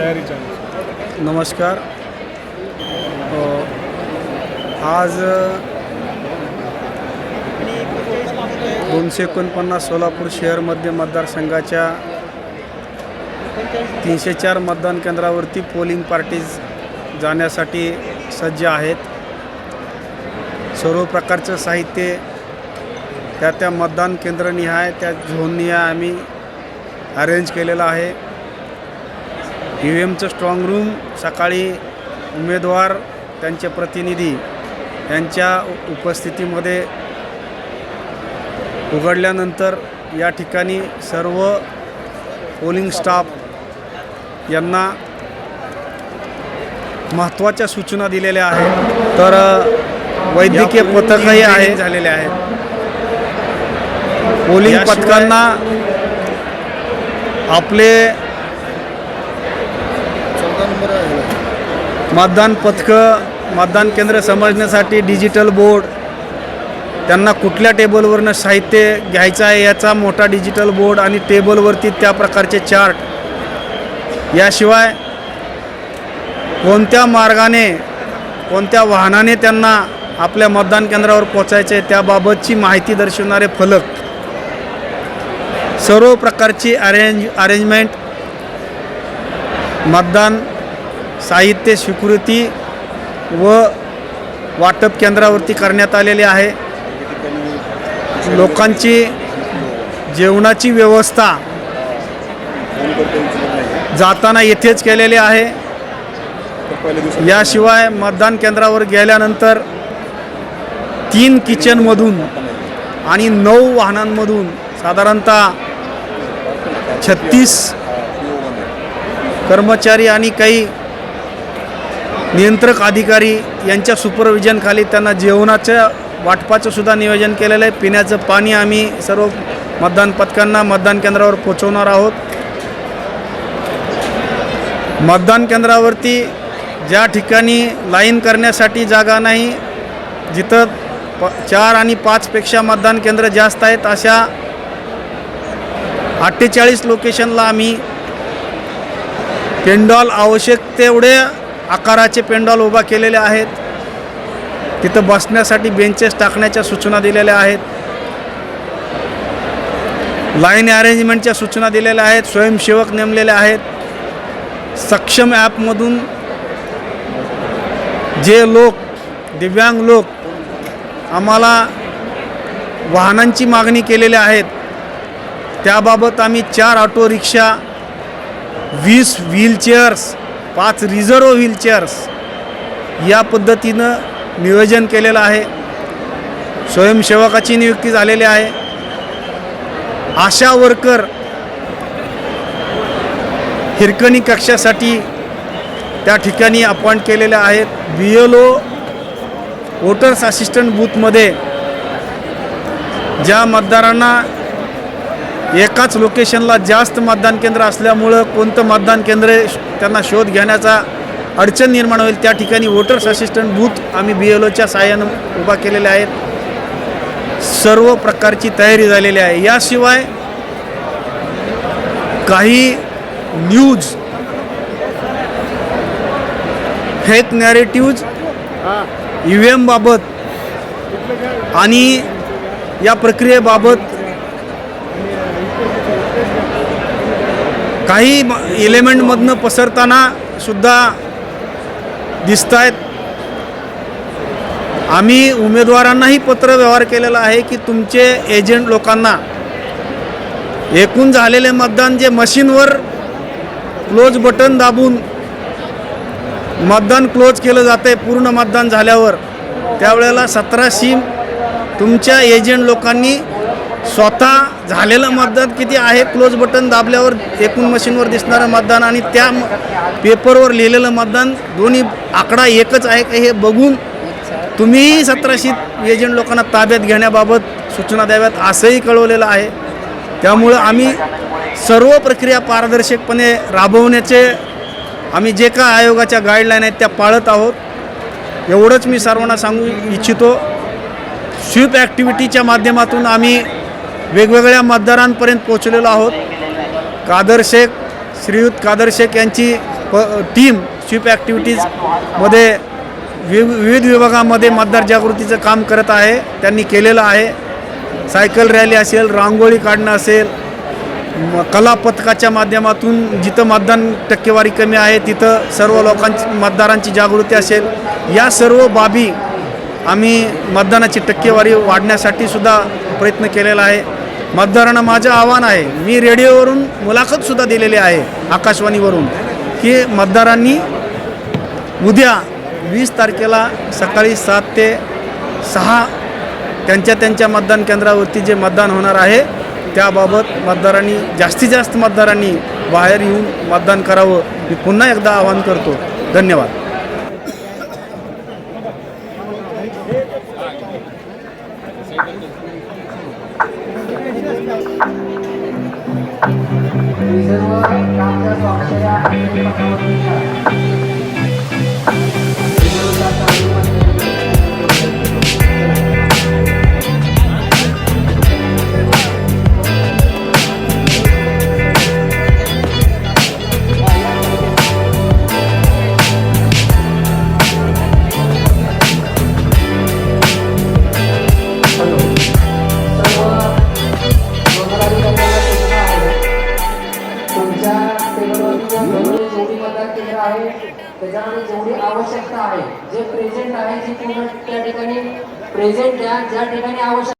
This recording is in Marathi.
तयारीच्या. नमस्कार. आज दोनशे एकोणपन्नास सोलापूर शहरमध्ये मतदारसंघाच्या तीनशे चार मतदान केंद्रावरती पोलिंग पार्टीज जाण्यासाठी सज्ज आहेत. सर्व प्रकारचं साहित्य त्या त्या मतदान केंद्रनिहाय त्या झोननिहाय आम्ही अरेंज केलेलं आहे. ई व्ही एमचं स्ट्रॉंग रूम सकाळी उमेदवार त्यांचे प्रतिनिधी यांच्या उपस्थितीमध्ये उघडल्यानंतर या ठिकाणी सर्व पोलिंग स्टाफ यांना महत्त्वाच्या सूचना दिलेल्या आहेत. तर वैद्यकीय पथकही आहे झालेले आहेत. पोलिंग पथकांना आपले मतदान पथकं मतदान केंद्र समजण्यासाठी डिजिटल बोर्ड त्यांना कुठल्या टेबलवरनं साहित्य घ्यायचं आहे याचा मोठा डिजिटल बोर्ड आणि टेबलवरती त्या प्रकारचे चार्ट याशिवाय कोणत्या मार्गाने कोणत्या वाहनाने त्यांना आपल्या मतदान केंद्रावर पोचायचे आहे त्याबाबतची माहिती दर्शवणारे फलक. सर्व प्रकारची अरेंज अरेंजमेंट मतदान साहित्य स्वीकृती व वाटप केंद्रावरती करण्यात आलेली आहे. लोकांची जेवणाची व्यवस्था जाताना येथेच केलेली आहे. याशिवाय मतदान केंद्रावर गेल्यानंतर तीन किचनमधून आणि नऊ वाहनांमधून साधारणतः छत्तीस कर्मचारी आणि काही नियंत्रक अधिकारी यांच्या सुपरविजनखाली त्यांना जेवणाचं वाटपाचं सुद्धा नियोजन केलेलं आहे. पिण्याचं पाणी आम्ही सर्व मतदान पथकांना मतदान केंद्रावर पोचवणार आहोत. मतदान केंद्रावरती ज्या ठिकाणी लाईन करण्यासाठी जागा नाही जिथं प चार आणि पाचपेक्षा मतदान केंद्र जास्त आहेत अशा अठ्ठेचाळीस लोकेशनला आम्ही पेंडॉल आवश्यक तेवढे आकाराचे पेंडॉल उभा केलेले आहेत. तिथं बसण्यासाठी बेंचेस टाकण्याच्या सूचना दिलेल्या आहेत. लाईन अरेंजमेंटच्या सूचना दिलेल्या आहेत. स्वयंसेवक नेमलेले आहेत. सक्षम ॲपमधून जे लोक दिव्यांग लोक आम्हाला वाहनांची मागणी केलेली आहेत. त्याबाबत आम्ही चार ऑटो रिक्षा वीस व्हीलचेअर्स पाच रिझर्व व्हीलचेअर्स या पद्धतीनं नियोजन केलेलं आहे. स्वयंसेवकाची नियुक्ती झालेली आहे. आशा वर्कर हिरकणी कक्षासाठी त्या ठिकाणी अपॉइंट केलेल्या आहेत. B L O voters assistant बूथमध्ये ज्या मतदारांना एकाच लोकेशनला जास्त मतदान केंद्र असल्यामुळं कोणतं मतदान केंद्र त्यांना शोध घेण्याचा अडचण निर्माण होईल. त्या ठिकाणी वोटर्स असिस्टंट बूथ आम्ही बी एल ओच्या साहाय्यानं उभा केलेले आहेत. सर्व प्रकारची तयारी झालेली आहे. याशिवाय काही news fake narratives E V एमबाबत आणि या प्रक्रियेबाबत काही एलिमेंटमधनं पसरताना सुद्धा दिसत आहेत आम्ही उमेदवारांनाही पत्र व्यवहार केलेला आहे की तुमचे एजंट लोकांना एकूण झालेले मतदान जे मशीनवर क्लोज बटन दाबून मतदान क्लोज केलं जातं आहे पूर्ण मतदान झाल्यावर त्यावेळेला सतरा सीम तुमच्या एजंट लोकांनी स्वतः झालेलं मतदान किती आहे? क्लोज बटन दाबल्यावर एकूण मशीनवर दिसणारं मतदान आणि त्या पेपरवर लिहिलेलं मतदान दोन्ही आकडा एकच आहे का हे बघून तुम्हीही सतराशे एजंट लोकांना ताब्यात घेण्याबाबत सूचना द्याव्यात असंही कळवलेलं आहे. त्यामुळं आम्ही सर्व प्रक्रिया पारदर्शकपणे राबवण्याचे आम्ही जे काय आयोगाच्या गाईडलाईन आहेत त्या पाळत आहोत. एवढंच मी सर्वांना सांगू इच्छितो. स्वीप ॲक्टिव्हिटीच्या माध्यमातून आम्ही वेगवेगळ्या मतदारांपर्यंत पोचलेलो आहोत. कादर शेख श्रीयुत कादर शेख यांची प टीम स्वीप ॲक्टिव्हिटीजमध्ये वि विविध विभागामध्ये मतदार जागृतीचं काम करत आहे. त्यांनी केलेलं आहे. सायकल रॅली असेल रांगोळी काढणं असेल म- कला पथकाच्या माध्यमातून जिथं मतदान टक्केवारी कमी आहे तिथं सर्व लोकांची मतदारांची जागृती असेल. या सर्व बाबी आम्ही मतदानाची टक्केवारी वाढण्यासाठी सुद्धा प्रयत्न केलेला आहे. मतदारांना माझं आव्हान आहे. मी रेडिओवरून मुलाखतसुद्धा दिलेली आहे आकाशवाणीवरून की मतदारांनी उद्या वीस तारखेला सकाळी सात ते सहा त्यांच्या त्यांच्या मतदान केंद्रावरती जे मतदान होणार आहे त्याबाबत मतदारांनी जास्तीत जास्त मतदारांनी बाहेर येऊन मतदान करावं. मी पुन्हा एकदा आवाहन करतो. धन्यवाद. あっ。आहे. त्याच्यामध्ये जेवढी आवश्यकता आहे जे प्रेझेंट आहे जी पूर्ण त्या ठिकाणी प्रेझेंट द्या ज्या ठिकाणी आवश्यक